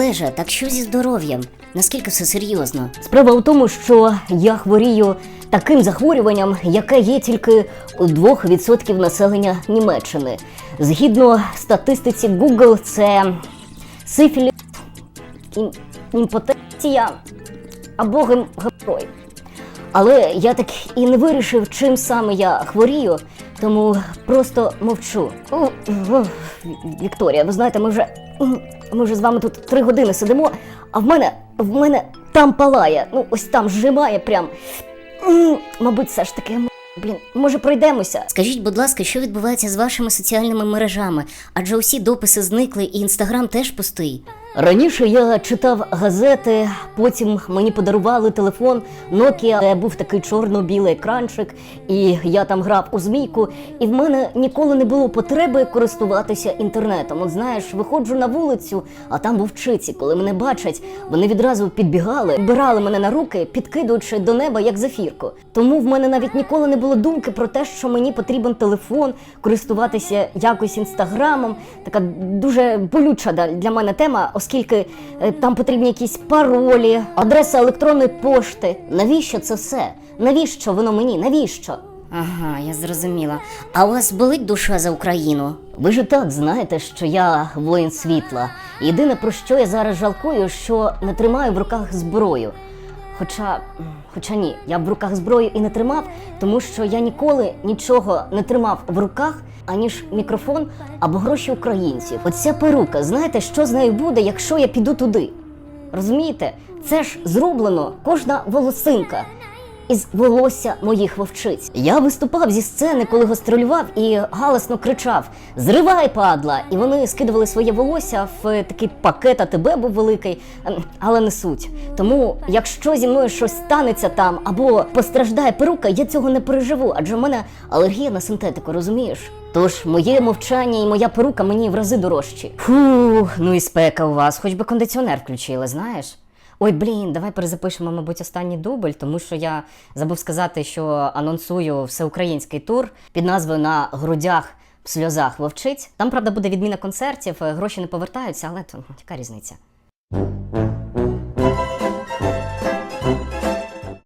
Олеже, так що зі здоров'ям? Наскільки все серйозно? Справа в тому, що я хворію таким захворюванням, яке є тільки у 2% населення Німеччини. Згідно статистиці Google, це сифіліс, ім- імпотенція або гем- геморой. Але я так і не вирішив, чим саме я хворію, тому просто мовчу. Вікторія, ви знаєте, ми вже, ми вже з вами тут три години сидимо, а в мене, в мене там палає, ну ось там зжимає прям. Мабуть, все ж таки, блін, може пройдемося? Скажіть, будь ласка, що відбувається з вашими соціальними мережами? Адже усі дописи зникли, і інстаграм теж пустий. Раніше я читав газети, потім мені подарували телефон Nokia, де був такий чорно-білий екранчик, і я там грав у змійку, і в мене ніколи не було потреби користуватися інтернетом. От знаєш, виходжу на вулицю, а там вовчиці, коли мене бачать, вони відразу підбігали, бирали мене на руки, підкидуючи до неба як зафірку. Тому в мене навіть ніколи не було думки про те, що мені потрібен телефон, користуватися якось інстаграмом. Така дуже болюча для мене тема, оскільки е, там потрібні якісь паролі, адреса електронної пошти. Навіщо це все? Навіщо воно мені? Навіщо? Ага, я зрозуміла. А у вас болить душа за Україну? Ви ж і так знаєте, що я воїн світла. Єдине про що я зараз жалкую, що не тримаю в руках зброю. Хоча, хоча ні, я б в руках зброю і не тримав, тому що я ніколи нічого не тримав в руках, аніж мікрофон або гроші українців. Оця перука, знаєте, що з нею буде, якщо я піду туди? Розумієте, це ж зроблено кожна волосинка із волосся моїх вовчиць. Я виступав зі сцени, коли гастролював і галасно кричав: Зривай, падла! І вони скидували своє волосся в такий пакет АТБ був великий, ем, але не суть. Тому, якщо зі мною щось станеться там або постраждає перука, я цього не переживу, адже в мене алергія на синтетику, розумієш? Тож моє мовчання і моя перука мені в рази дорожчі. Фух, ну і спека у вас, хоч би кондиціонер включили, знаєш? Ой, блін, давай перезапишемо, мабуть, останній дубль, тому що я забув сказати, що анонсую всеукраїнський тур під назвою на грудях в сльозах вовчиць. Там, правда, буде відміна концертів, е, гроші не повертаються, але то яка різниця?